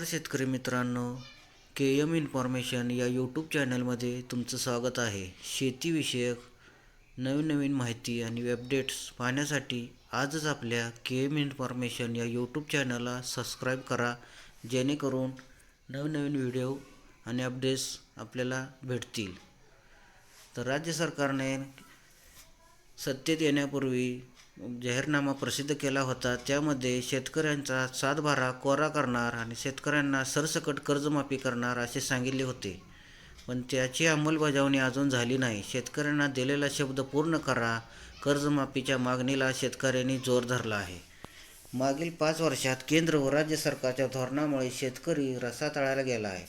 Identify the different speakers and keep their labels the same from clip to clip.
Speaker 1: नमस्कार शेतकरी मित्रांनो के एम इन्फॉर्मेशन या यूट्यूब चॅनलमध्ये तुमचं स्वागत आहे. शेतीविषयक नवीन नवीन माहिती आणि अपडेट्स पाहण्यासाठी आजच आपल्या के एम इन्फॉर्मेशन या यूट्यूब चॅनलला सबस्क्राईब करा जेणेकरून नवनवीन व्हिडिओ आणि अपडेट्स आपल्याला भेटतील. तर राज्य सरकारने सत्तेत येण्यापूर्वी जाहीरनामा प्रसिद्ध केला होता. त्यामध्ये शेतकऱ्यांचा सातबारा कोरा करणार आणि शेतकऱ्यांना सरसकट कर्जमाफी करणार असे सांगितले होते. पण त्याची अंमलबजावणी अजून झाली नाही. शेतकऱ्यांना दिलेला शब्द पूर्ण करा. कर्जमाफीच्या मागणीला शेतकऱ्यांनी जोर धरला आहे. मागील पाच वर्षात केंद्र व राज्य सरकारच्या धोरणामुळे शेतकरी रसातळाला गेला आहे.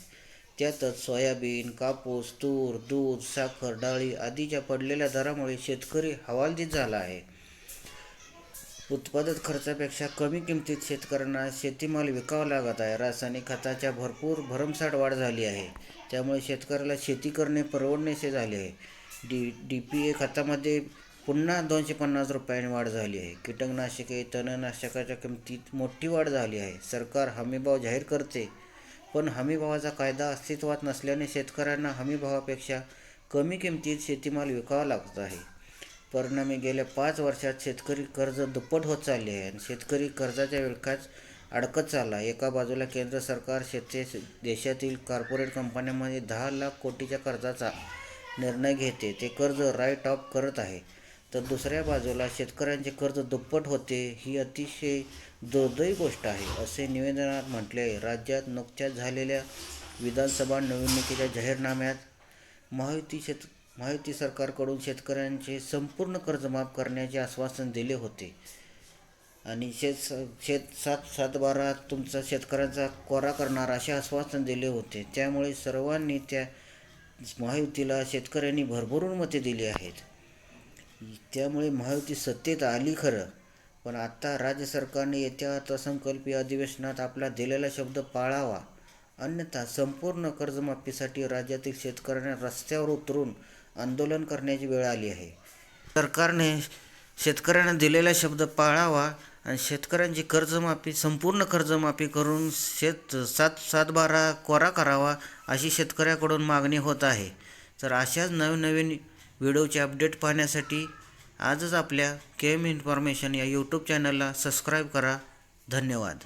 Speaker 1: त्यातच सोयाबीन कापूस तूर दूध साखर डाळी आदीच्या पडलेल्या दरामुळे शेतकरी हवालदित झाला आहे. उत्पादक खर्चापेक्षा कमी किमतीत शेतकऱ्यांना शेतीमाल विकावा लागत आहे. रासायनिक खताच्या भरपूर भरमसाठ वाढ झाली आहे. त्यामुळे शेतकऱ्याला शेती करणे परवडण्याचे झाले आहे. डी डी पी ए खतामध्ये पुन्हा दोनशे पन्नास रुपयांनी वाढ झाली आहे. कीटकनाशके तणनाशकाच्या किमतीत मोठी वाढ झाली आहे. सरकार हमीभाव जाहीर करते पण हमीभावाचा कायदा अस्तित्वात नसल्याने शेतकऱ्यांना हमीभावापेक्षा कमी किमतीत शेतीमाल विकावा लागत आहे. परिणामी गेल्या पाच वर्षात शेतकरी कर्ज दुप्पट होत चालले आहे आणि शेतकरी कर्जाच्या विळखाच अडकत चालला एका बाजूला केंद्र सरकार शेती देशातील कॉर्पोरेट कंपन्यांमध्ये दहा लाख कोटीच्या कर्जाचा निर्णय घेते ते कर्ज राईट ऑफ करत आहे. तर दुसऱ्या बाजूला शेतकऱ्यांचे कर्ज दुप्पट होते ही अतिशय दुर्दैवी गोष्ट आहे असे निवेदनात म्हटले आहे. राज्यात नुकत्याच झालेल्या विधानसभा निवडणुकीच्या जाहीरनाम्यात महायुती शेत महायुती सरकारकडून शेतकऱ्यांचे संपूर्ण कर्ज माफ करण्याचे आश्वासन दिले होते. आणि शेत शेत सात सातबारा तुमचा शेतकऱ्यांचा कोरा करणार असे आश्वासन दिले होते. त्यामुळे सर्वांनी त्या महायुतीला शेतकऱ्यांनी भरभरून मते दिली आहेत. त्यामुळे महायुती सत्तेत आली खरं. पण आता राज्य सरकारने येत्या अर्थसंकल्पीय अधिवेशनात आपला दिलेला शब्द पाळावा. अन्यथा संपूर्ण कर्जमाफीसाठी राज्यातील शेतकऱ्यांना रस्त्यावर उतरून आंदोलन करण्याची वेळ आली आहे. सरकारने शेतकऱ्यांना दिलेला शब्द पाळावा आणि शेतकऱ्यांची कर्जमाफी संपूर्ण कर्जमाफी करून शेत सात सात बारा कोरा करावा अशी शेतकऱ्याकडून मागणी होत आहे. तर अशाच नवीन नवीन व्हिडिओचे अपडेट पाहण्यासाठी आजच आपल्या के एम इन्फॉर्मेशन या यूट्यूब चॅनलला सबस्क्राईब करा. धन्यवाद.